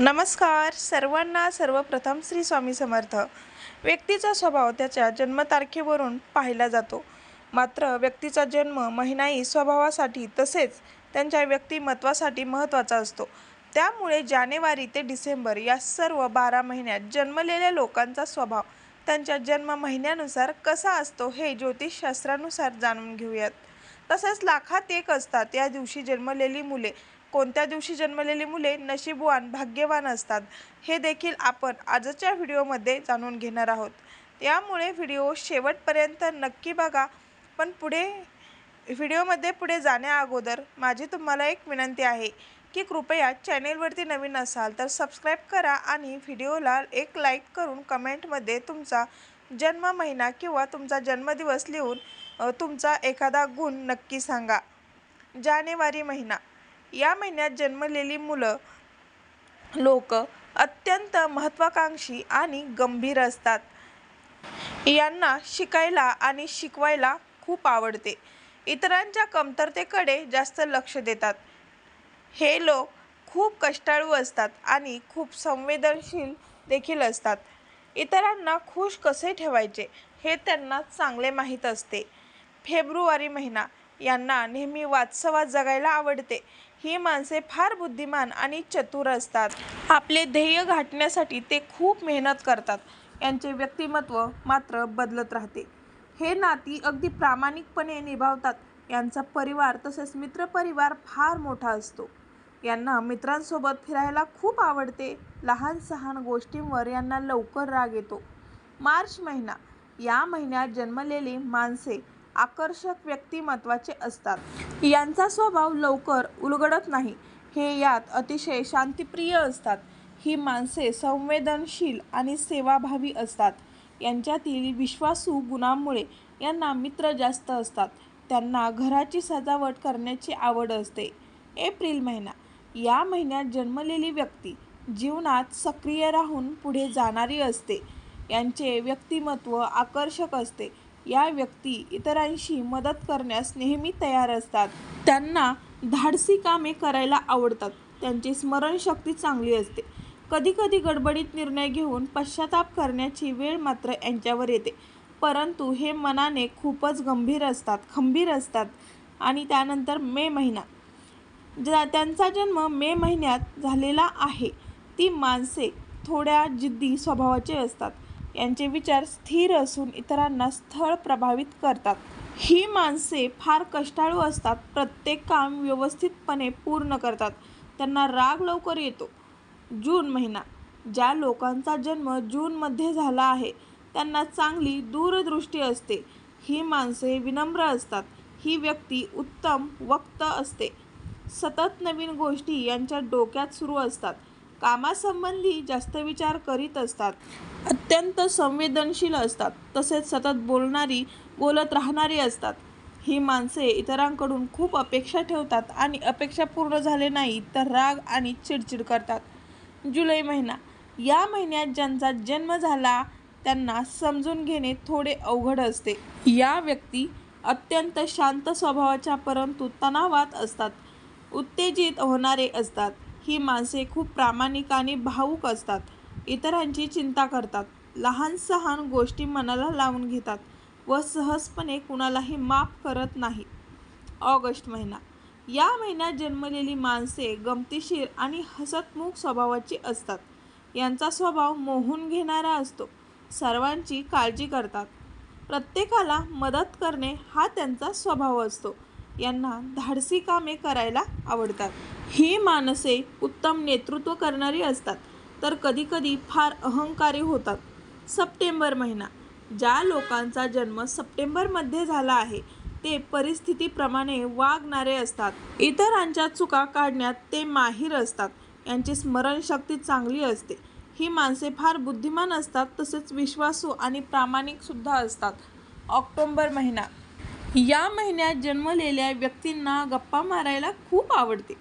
नमस्कार. सर्वांना सर्वप्रथम श्री स्वामी समर्थ. व्यक्तीचा स्वभाव त्याच्या जन्मतारखेवरून पाहिला जातो. मात्र व्यक्तीचा जन्म महिनाही स्वभावासाठी तसेच त्यांच्या व्यक्तिमत्वासाठी महत्त्वाचा असतो. त्यामुळे जानेवारी ते डिसेंबर या सर्व बारा महिन्यात जन्मलेल्या लोकांचा स्वभाव त्यांच्या जन्म महिन्यानुसार कसा असतो हे ज्योतिषशास्त्रानुसार जाणून घेऊयात. तसेच लाखात एक असतात. या दिवशी जन्मलेली मुले कोणत्या दिवशी जन्मलेली मुले नशीबवान भाग्यवान असतात हे देखील आपण आजच्या व्हिडिओमध्ये जाणून घेणार आहोत. त्यामुळे व्हिडिओ शेवटपर्यंत नक्की बघा. पण पुढे व्हिडिओमध्ये पुढे जाण्या अगोदर माझी तुम्हाला एक विनंती आहे की कृपया चॅनेलवरती नवीन असाल तर सबस्क्राईब करा आणि व्हिडिओला एक लाईक करून कमेंटमध्ये तुमचा जन्म महिना किंवा तुमचा जन्मदिवस लिहून तुमचा एखादा गुण नक्की सांगा. जानेवारी महिना. या महिन्यात जन्मलेली मुलं लोक अत्यंत महत्त्वाकांक्षी आणि गंभीर असतात. यांना शिकायला आणि शिकवायला खूप आवडते. इतरांच्या कमतरतेकडे जास्त लक्ष देतात. हे लोक खूप कष्टाळू असतात आणि खूप संवेदनशील देखील असतात. इतरांना खुश कसे ठेवायचे हे त्यांना चांगले माहीत असते. फेब्रुवारी महिना यांना नेहमी वास्तवात जगायला आवडते. ही माणसे फार बुद्धिमान आणि चतुर असतात. आपले ध्येय गाठण्यासाठी ते खूप मेहनत करतात. यांचे व्यक्तिमत्व मात्र बदलत राहते. हे नाती अगदी प्रामाणिकपणे निभावतात. यांचा परिवार तसेच मित्रपरिवार फार मोठा असतो. यांना मित्रांसोबत फिरायला खूप आवडते. लहान सहान गोष्टींवर यांना लवकर राग येतो. मार्च महिना. या महिन्यात जन्मलेली माणसे आकर्षक व्यक्तिमत्वाचे असतात. यांचा स्वभाव लवकर उलगडत नाही. हे यात अतिशय शांतिप्रिय असतात. ही माणसे संवेदनशील आणि सेवाभावी असतात. यांच्यातील विश्वासू गुणांमुळे यांना मित्र जास्त असतात. त्यांना घराची सजावट करण्याची आवड असते. एप्रिल महिना. या महिन्यात जन्मलेली व्यक्ती जीवनात सक्रिय राहून पुढे जाणारी असते. यांचे व्यक्तिमत्व आकर्षक असते. या व्यक्ती इतरांशी मदत करण्यास नेहमी तयार असतात. त्यांना धाडसी कामे करायला आवडतात. त्यांची स्मरणशक्ती चांगली असते. कधीकधी गडबडीत निर्णय घेऊन पश्चाताप करण्याची वेळ मात्र यांच्यावर येते. परंतु हे मनाने खूपच गंभीर असतात खंबीर असतात आणि त्यानंतर मे महिना. ज्या त्यांचा जन्म मे महिन्यात झालेला आहे. ती माणसे थोड्या जिद्दी स्वभावाचे असतात. यांचे विचार स्थिर असून इतरांना स्थळ प्रभावित करतात. ही माणसे फार कष्टाळू असतात. प्रत्येक काम व्यवस्थितपणे पूर्ण करतात. त्यांना राग लवकर येतो. जून महिना. ज्या लोकांचा जन्म जूनमध्ये झाला आहे त्यांना चांगली दूरदृष्टी असते. ही माणसे विनम्र असतात. ही व्यक्ती उत्तम वक्त असते. सतत नवीन गोष्टी यांच्या डोक्यात सुरू असतात. कामासंबंधी जास्त विचार करीत असतात. अत्यंत संवेदनशील असतात. तसेच सतत बोलणारी बोलत राहणारी असतात. ही माणसे इतरांकडून खूप अपेक्षा ठेवतात आणि अपेक्षा पूर्ण झाले नाही तर राग आणि चिडचिड करतात. जुलै महिना. या महिन्यात ज्यांचा जन्म झाला त्यांना समजून घेणे थोडे अवघड असते. या व्यक्ती अत्यंत शांत स्वभावाच्या परंतु तणावात असतात. उत्तेजित होणारे असतात. ही माणसे खूप प्रामाणिक आणि भावूक असतात. इतरांची चिंता करतात. लहान सहान गोष्टी मनाला लावून घेतात व सहजपणे कुणालाही माफ करत नाही. ऑगस्ट महिना. या महिन्यात जन्मलेली माणसे गमतीशीर आणि हसतमुख स्वभावाची असतात. यांचा स्वभाव मोहून घेणारा असतो. सर्वांची काळजी करतात. प्रत्येकाला मदत करणे हा त्यांचा स्वभाव असतो. यांना धाडसी कामे करायला आवडतात. ही माणसे उत्तम नेतृत्व करणारी असतात. तर कधीकधी फार अहंकारी होतात. सप्टेंबर महिना. ज्या लोकांचा जन्म सप्टेंबरमध्ये झाला आहे ते परिस्थितीप्रमाणे वागणारे असतात. इतरांच्या चुका काढण्यात ते माहीर असतात. यांची स्मरणशक्ती चांगली असते. ही माणसे फार बुद्धिमान असतात तसेच विश्वासू आणि प्रामाणिकसुद्धा असतात. ऑक्टोंबर महिना. या महिन्यात जन्मलेल्या व्यक्तींना गप्पा मारायला खूप आवडते.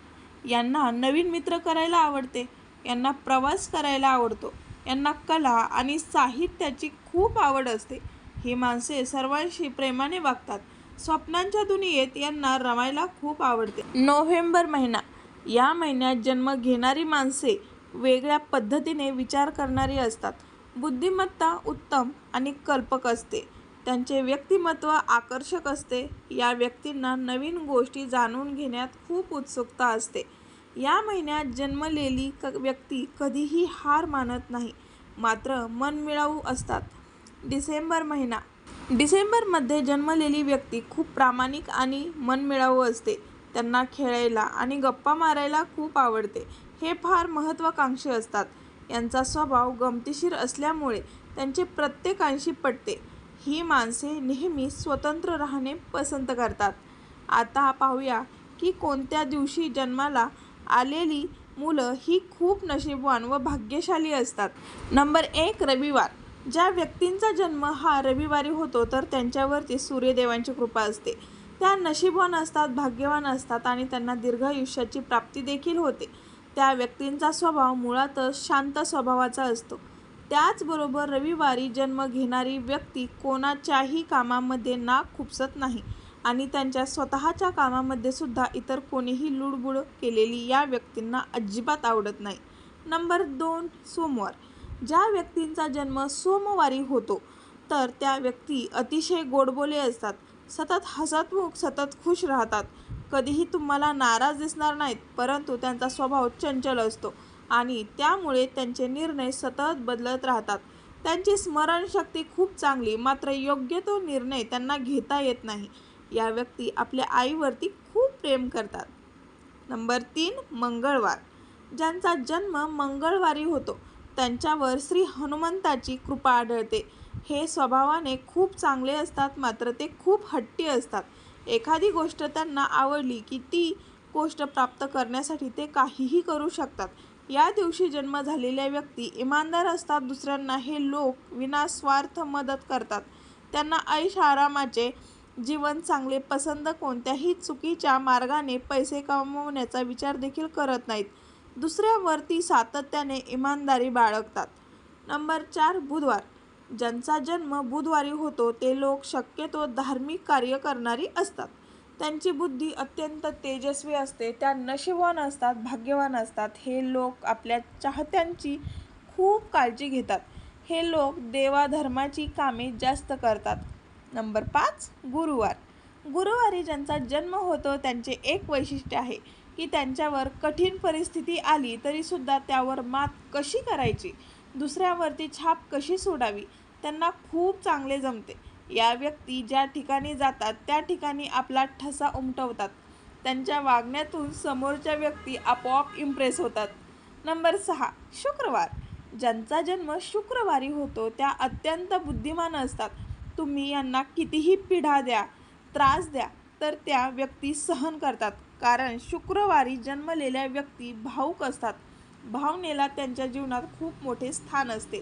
यांना नवीन मित्र करायला आवडते. यांना प्रवास करायला आवडतो. यांना कला आणि साहित्याची खूप आवड असते. ही माणसे सर्वांशी प्रेमाने वागतात. स्वप्नांच्या दुनियेत यांना रमायला खूप आवडते. नोव्हेंबर महिना. या महिन्यात जन्म घेणारी माणसे वेगळ्या पद्धतीने विचार करणारी असतात. बुद्धिमत्ता उत्तम आणि कल्पक असते. त्यांचे व्यक्तिमत्व आकर्षक असते. या व्यक्तींना नवीन गोष्टी जाणून घेण्यात खूप उत्सुकता असते. या महिन्यात जन्मलेली क व्यक्ती कधीही हार मानत नाही मात्र मनमिळाऊ असतात. डिसेंबर महिना. डिसेंबरमध्ये जन्मलेली व्यक्ती खूप प्रामाणिक आणि मनमिळावू असते. त्यांना खेळायला आणि गप्पा मारायला खूप आवडते. हे फार महत्त्वाकांक्षी असतात. यांचा स्वभाव गमतीशीर असल्यामुळे त्यांचे प्रत्येकांशी पटते. ही माणसे नेहमी स्वतंत्र राहणे पसंत करतात. आता पाहूया की कोणत्या दिवशी जन्माला आलेली मुलं ही खूप नशीबवान व भाग्यशाली असतात. नंबर एक रविवार. ज्या व्यक्तींचा जन्म हा रविवारी होतो तर त्यांच्यावरती सूर्यदेवांची कृपा असते. त्या नशीबवान असतात भाग्यवान असतात आणि त्यांना दीर्घ आयुष्याची प्राप्ती देखील होते. त्या व्यक्तींचा स्वभाव मुळातच शांत स्वभावाचा असतो. त्याचबरोबर रविवारी जन्म घेणारी व्यक्ती कोणाच्याही कामामध्ये नाक खुपसत नाही. आणि त्यांच्या स्वतःच्या कामामध्ये सुद्धा इतर कोणीही लुडबुड केलेली या व्यक्तींना अजिबात आवडत नाही. नंबर दोन सोमवार. ज्या व्यक्तींचा जन्म सोमवारी होतो तर त्या व्यक्ती अतिशय गोडबोले असतात सतत हसतमुख सतत खुश राहतात. कधीही तुम्हाला नाराज दिसणार नाहीत परंतु त्यांचा स्वभाव चंचल असतो आणि त्यामुळे त्यांचे निर्णय सतत बदलत राहतात. त्यांची स्मरणशक्ती खूप चांगली मात्र योग्य तो निर्णय त्यांना घेता येत नाही. या व्यक्ती आपल्या आईवरती खूप प्रेम करतात. नंबर तीन मंगळवार. ज्यांचा जन्म मंगळवारी होतो त्यांच्यावर श्री हनुमंताची कृपा आढळते. हे स्वभावाने खूप चांगले असतात मात्र ते खूप हट्टी असतात. एखादी गोष्ट त्यांना आवडली की ती गोष्ट प्राप्त करण्यासाठी ते काहीही करू शकतात. या दिवशी जन्म झालेल्या व्यक्ती इमानदार असतात दुसऱ्यांना हे लोक विनास्वार्थ मदत करतात. त्यांना ऐश आरामाचे जीवन चांगले पसंत कोणत्याही चुकीच्या मार्गाने पैसे कमवण्याचा विचार देखील करत नाहीत. दुसऱ्यावर ती सातत्याने इमानदारी बाळगतात. नंबर चार बुधवार. ज्यांचा जन्म बुधवारी होतो ते लोक शक्यतो धार्मिक कार्य करणारी असतात. त्यांची बुद्धी अत्यंत तेजस्वी असते त्या नशीबवान असतात भाग्यवान असतात. हे लोक आपल्या चाहत्यांची खूप काळजी घेतात. हे लोक देवाधर्माची कामे जास्त करतात. नंबर पाच गुरुवार. गुरुवारी ज्यांचा जन्म होतो त्यांचे एक वैशिष्ट्य आहे की त्यांच्यावर कठीण परिस्थिती आली तरीसुद्धा त्यावर मात कशी करायची? दुसऱ्यावरती छाप कशी सोडावी? त्यांना खूप चांगले जमते. या व्यक्ती ज्या ठिकाणी जातात त्या ठिकाणी आपला ठसा उमटवतात. त्यांच्या वागण्यातून समोरच्या व्यक्ती आपोआप इम्प्रेस होतात. नंबर सहा शुक्रवार. ज्यांचा जन्म शुक्रवारी होतो त्या अत्यंत बुद्धिमान असतात. तुम्ही यांना कितीही पिढा द्या त्रास द्या तर त्या व्यक्ती सहन करतात. कारण शुक्रवारी जन्मलेल्या व्यक्ती भावूक असतात. भावनेला त्यांच्या जीवनात खूप मोठे स्थान असते.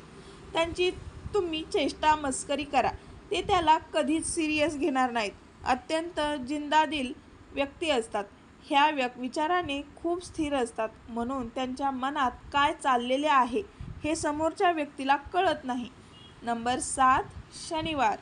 त्यांची तुम्ही चेष्टा मस्करी करा. ते त्याला कधीच सिरियस घेणार नाहीत. अत्यंत जिंदादिल व्यक्ती असतात. ह्या व्यक् विचाराने खूप स्थिर असतात. म्हणून त्यांच्या मनात काय चाललेले आहे हे समोरच्या व्यक्तीला कळत नाही. नंबर सात शनिवार.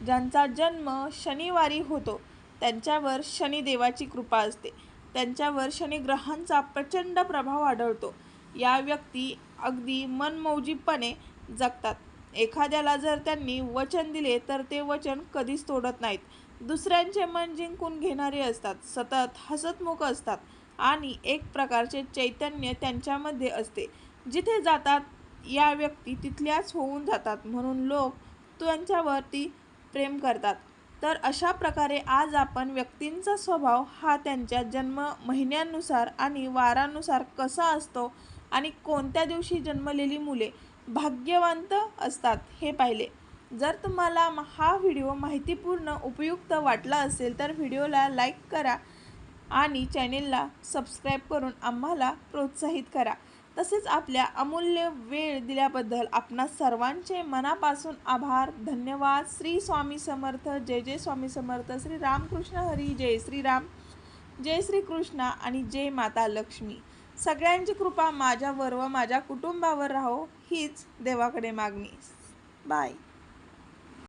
ज्यांचा जन्म शनिवारी होतो त्यांच्यावर शनिदेवाची कृपा असते. त्यांच्यावर शनिग्रहांचा प्रचंड प्रभाव आढळतो. या व्यक्ती अगदी मनमौजीपणे जगतात. एखाद्याला जर त्यांनी वचन दिले तर ते वचन कधीच तोडत नाहीत. दुसऱ्यांचे मन जिंकून घेणारे असतात सतत हसतमुख असतात आणि एक प्रकारचे चैतन्य त्यांच्यामध्ये असते. जिथे जातात या व्यक्ती तिथल्याच होऊन जातात म्हणून लोक त्यांच्यावरती प्रेम करतात. तर अशा प्रकारे आज आपण व्यक्तींचा स्वभाव हा त्यांच्या जन्म महिन्यानुसार आणि वारानुसार कसा असतो आणि कोणत्या दिवशी जन्मलेली मुले भाग्यवंत असतात हे पाहिले. जर तुम्हाला हा व्हिडिओ माहितीपूर्ण उपयुक्त वाटला असेल तर व्हिडिओला लाईक करा आणि चॅनेलला सबस्क्राईब करून आम्हाला प्रोत्साहित करा. तसेच आपल्या अमूल्य वेळ दिल्याबद्दल आपणा सर्वांचे मनापासून आभार. धन्यवाद. श्री स्वामी समर्थ. जय जय स्वामी समर्थ. श्री रामकृष्ण हरी जय. श्रीराम जय श्री कृष्णा आणि जय माता लक्ष्मी. सगळ्यांची कृपा माझ्यावर व माझ्या कुटुंबावर राहो. हीच देवाकडे मागणी. बाय.